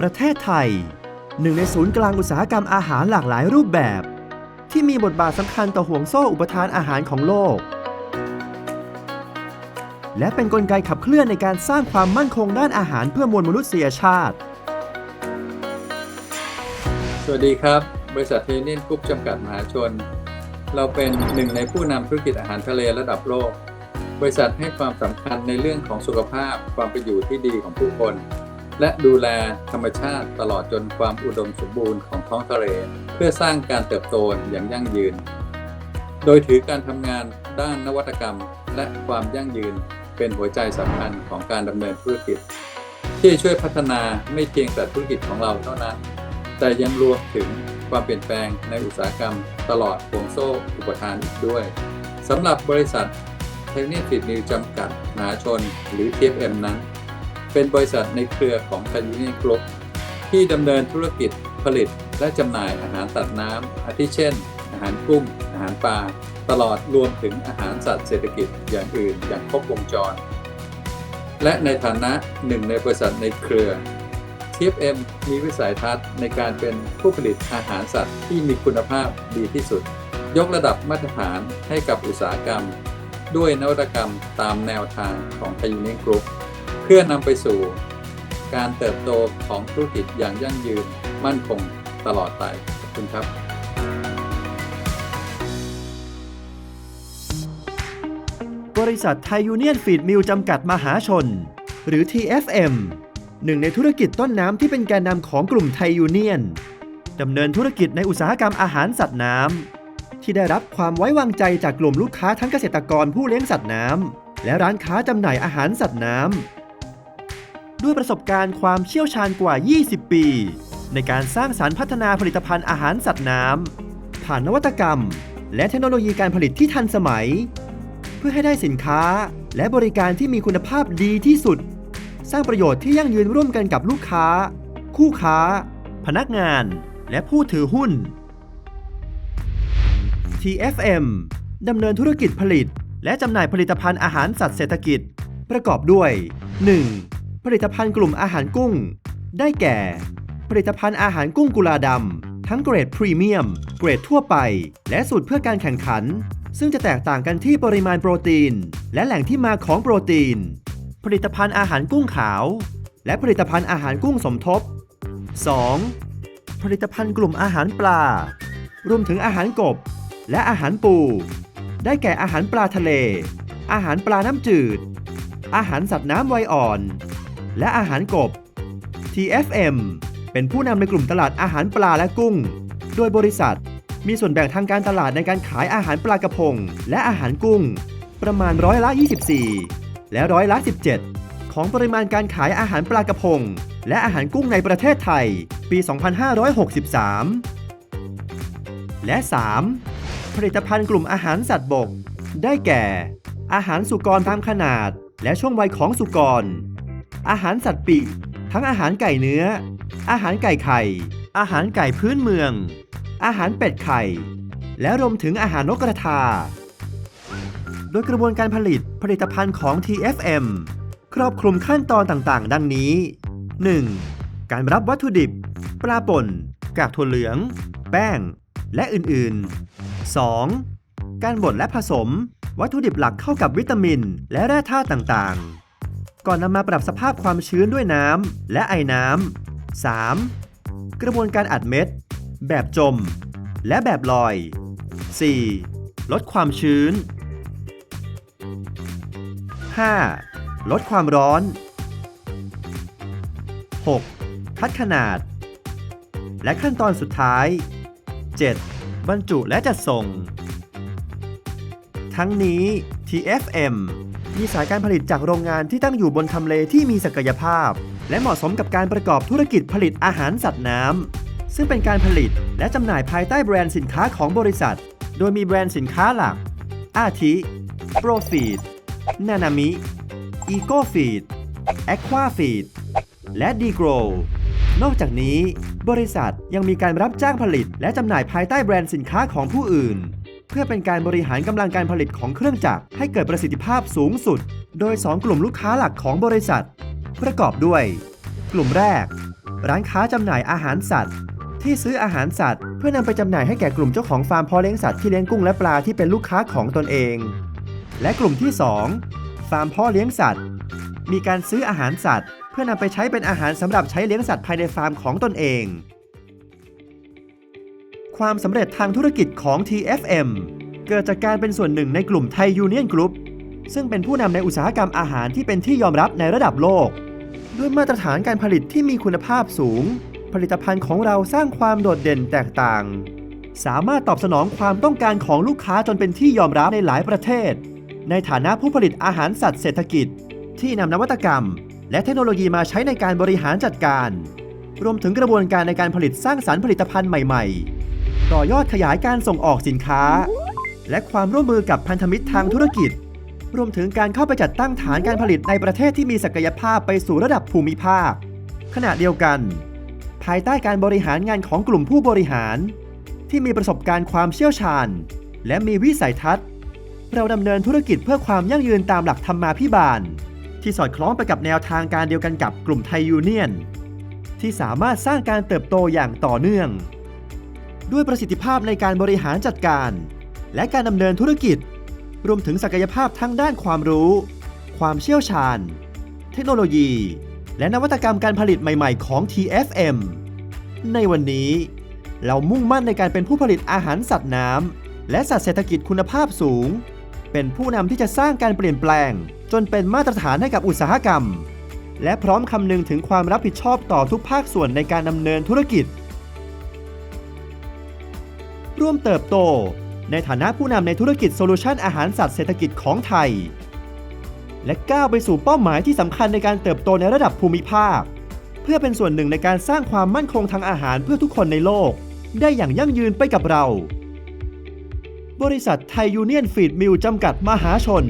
ประเทศไทย หนึ่งในศูนย์กลางอุตสาหกรรมอาหารหลากหลายรูปแบบ ที่มีบทบาทสำคัญต่อห่วงโซ่อุปทานอาหารของโลก และเป็นนกลไกขับเคลื่อนในการสร้างความมั่นคงด้านอาหารเพื่อมวลมนุษยชาติ สวัสดีครับ บริษัทเทเนียนกรุ๊ปจำกัดมหาชน เราเป็นหนึ่งในผู้นำธุรกิจอาหารทะเลระดับโลก บริษัทให้ความสำคัญในเรื่องของสุขภาพความเป็นอยู่ที่ดีของผู้คน และดูแลธรรมชาติตลอดจนความอุดมสมบูรณ์ของท้องทะเล เพื่อสร้างการเติบโตอย่างยั่งยืน โดยถือการทำงานด้านนวัตกรรม และความยั่งยืนเป็นหัวใจสำคัญของการดำเนินธุรกิจ ที่ช่วยพัฒนาไม่เพียงแต่ธุรกิจของเราเท่านั้น แต่ยังรวมถึงความเปลี่ยนแปลงในอุตสาหกรรม ตลอดห่วงโซ่อุปทานอีกด้วยสำหรับบริษัทเทคนิคฟิตนิวจำกัดมหาชน หรือ TFM นั้น เป็นบริษัทในเครือของ t ท u n i o n Group ที่ดำเนินธุรกิจผลิตและจำหน่ายอาหารสัตว์น้ำอาทิเช่น อาหารกุ้ง อาหารปลา ตลอดรวมถึงอาหารสัตว์เศรษฐกิจอย่างอื่นอย่างครบวงจร และในฐานะหนึ่งในบริษัทในเครือ TFM มีวิสัยทัศน์ในการเป็นผู้ผลิตอาหารสัตว์ที่มีคุณภาพดีที่สุด ยกระดับมาตรฐานให้กับอุตสาหกรรม ด้วยนวัตกรรมตามแนวทางของ t ท u n i o n Group เพื่อนำไปสู่การเติบโตของธุรกิจอย่างยั่งยืนมั่นคงตลอดไปขอบคุณครับบริษัทไทยยูเนียนฟีดมิลจำกัดมหาชน หรือ TFM หนึ่งในธุรกิจต้นน้ำที่เป็นแกนนำของกลุ่มไทยยูเนียนดำเนินธุรกิจในอุตสาหกรรมอาหารสัตว์น้ำที่ได้รับความไว้วางใจจากกลุ่มลูกค้าทั้งเกษตรกรผู้เลี้ยงสัตว์น้ำและร้านค้าจำหน่ายอาหารสัตว์น้ำ ด้วยประสบการณ์ความเชี่ยวชาญกว่า 20 ปี ในการสร้างสารรค์พัฒนาผลิตภัณฑ์อาหารสัตว์น้ำผ่านนวัตกรรม และเทคโนโลยีการผลิตที่ทันสมัย เพื่อให้ได้สินค้าและบริการที่มีคุณภาพดีที่สุด สร้างประโยชน์ที่ยั่งยืนร่วมกันกับลูกค้า คู่ค้า พนักงาน และผู้ถือหุ้น TFM ดำเนินธุรกิจผลิต และจำหน่ายผลิตภัณฑ์อาหารสัตว์เศรษฐกิจ ประกอบด้วย 1. ผลิตภัณฑ์กลุ่มอาหารกุ้ง ได้แก่ ผลิตภัณฑ์อาหารกุ้งกุลาดำ ทั้งเกรดพรีเมียม เกรดทั่วไป และสูตรเพื่อการแข่งขัน ซึ่งจะแตกต่างกันที่ปริมาณโปรตีน และแหล่งที่มาของโปรตีน ผลิตภัณฑ์อาหารกุ้งขาว และผลิตภัณฑ์อาหารกุ้งสมทบ 2. ผลิตภัณฑ์กลุ่มอาหารปลา รวมถึงอาหารกบ และอาหารปู ได้แก่อาหารปลาทะเล อาหารปลาน้ำจืด อาหารสัตว์น้ำไวอ่อน และอาหารกบ TFM เป็นผู้นำในกลุ่มตลาดอาหารปลาและกุ้ง โดยบริษัท มีส่วนแบ่งทางการตลาดในการขายอาหารปลากระพง และอาหารกุ้ง ประมาณร้อยละ 24 และร้อยละ 17 ของปริมาณการขายอาหารปลากระพง และอาหารกุ้งในประเทศไทย ปี 2563 และ 3. ผลิตภัณฑ์กลุ่มอาหารสัตว์บก ได้แก่ อาหารสุกรตามขนาด และช่วงวัยของสุกร อาหารสัตว์ปีก ทั้งอาหารไก่เนื้อ อาหารไก่ไข่ อาหารไก่พื้นเมือง อาหารเป็ดไข่ และรวมถึงอาหารนกกระทา โดยกระบวนการผลิตผลิตภัณฑ์ของ TFM ครอบคลุมขั้นตอนต่างๆ ดังนี้ 1. การรับวัตถุดิบ ปลาป่น กากถั่วเหลือง แป้ง และอื่นๆ 2. การบดและผสม วัตถุดิบหลักเข้ากับวิตามิน และแร่ธาตุต่างๆ ก่อนนำมาปรับสภาพความชื้นด้วยน้ำและไอน้ำ 3. กระบวนการอัดเม็ด แบบจม และแบบลอย 4. ลดความชื้น 5. ลดความร้อน 6. คัดขนาด และขั้นตอนสุดท้าย 7. บรรจุและจัดส่ง ทั้งนี้ TFM มีสายการผลิตจากโรงงานที่ตั้งอยู่บนทำเลที่มีศักยภาพ และเหมาะสมกับการประกอบธุรกิจผลิตอาหารสัตว์น้ำซึ่งเป็นการผลิตและจำหน่ายภายใต้แบรนด์สินค้าของบริษัท โดยมีแบรนด์สินค้าหลัก อาทิ Profeed นานามิ Eco Feed Aqua Feed และ Degrow นอกจากนี้ บริษัทยังมีการรับจ้างผลิต และจำหน่ายภายใต้แบรนด์สินค้าของผู้อื่น พื่อเป็นการบริหารกำลังการผลิตของเครื่องจักรให้เกิดประสิทธิภาพสูงสุด โดย 2 กลุ่มลูกค้าหลักของบริษัท ประกอบด้วย กลุ่มแรก ร้านค้าจำหน่ายอาหารสัตว์ ที่ซื้ออาหารสัตว์ เพื่อนำไปจำหน่ายให้แก่กลุ่มเจ้าของฟาร์มเพาะเลี้ยงสัตว์ที่เลี้ยงกุ้งและปลาที่เป็นลูกค้าของตนเอง และกลุ่มที่ 2 ฟาร์มเพาะเลี้ยงสัตว์ มีการซื้ออาหารสัตว์ เพื่อนำไปใช้เป็นอาหารสำหรับใช้เลี้ยงสัตว์ภายในฟาร์มของตนเอง ความสำเร็จทางธุรกิจของ TFM เกิดจากการเป็นส่วนหนึ่งในกลุ่มไทยยูเนียนกรุ๊ปซึ่งเป็นผู้นำในอุตสาหกรรมอาหารที่เป็นที่ยอมรับในระดับโลก ด้วยมาตรฐานการผลิตที่มีคุณภาพสูง ผลิตภัณฑ์ของเราสร้างความโดดเด่นแตกต่าง สามารถตอบสนองความต้องการของลูกค้าจนเป็นที่ยอมรับในหลายประเทศ ในฐานะผู้ผลิตอาหารสัตว์เศรษฐกิจ ที่นำนวัตกรรม และเทคโนโลยีมาใช้ในการบริหารจัดการ รวมถึงกระบวนการในการผลิตสร้างสรรค์ผลิตภัณฑ์ใหม่ ๆ ต่อยอดขยายการส่งออกสินค้า และความร่วมมือกับพันธมิตรทางธุรกิจ รวมถึงการเข้าไปจัดตั้งฐานการผลิตในประเทศที่มีศักยภาพไปสู่ระดับภูมิภาค ขณะเดียวกัน ภายใต้การบริหารงานของกลุ่มผู้บริหาร ที่มีประสบการณ์ความเชี่ยวชาญ และมีวิสัยทัศน์ เราดำเนินธุรกิจเพื่อความยั่งยืนตามหลักธรรมาภิบาล ที่สอดคล้องไปกับแนวทางการเดียวกันกับกลุ่มไทยยูเนียน ที่สามารถสร้างการเติบโตอย่างต่อเนื่อง ด้วยประสิทธิภาพในการบริหารจัดการ และการดำเนินธุรกิจ รวมถึงศักยภาพทั้งด้านความรู้ ความเชี่ยวชาญ เทคโนโลยี และนวัตกรรมการผลิตใหม่ ๆ ของ TFM ในวันนี้ เรามุ่งมั่นในการเป็นผู้ผลิตอาหารสัตว์น้ำและสัตว์เศรษฐกิจคุณภาพสูง เป็นผู้นำที่จะสร้างการเปลี่ยนแปลง จนเป็นมาตรฐานให้กับอุตสาหกรรม และพร้อมคำนึงถึงความรับผิดชอบต่อทุกภาคส่วนในการดำเนินธุรกิจ ร่วมเติบโต ในฐานะผู้นำในธุรกิจโซลูชันอาหารสัตว์เศรษฐกิจของไทย และก้าวไปสู่เป้าหมายที่สำคัญในการเติบโตในระดับภูมิภาค เพื่อเป็นส่วนหนึ่งในการสร้างความมั่นคงทางอาหารเพื่อทุกคนในโลก ได้อย่างยั่งยืนไปกับเรา บริษัทไทยยูเนียนฟีดมิลจำกัดมหาชน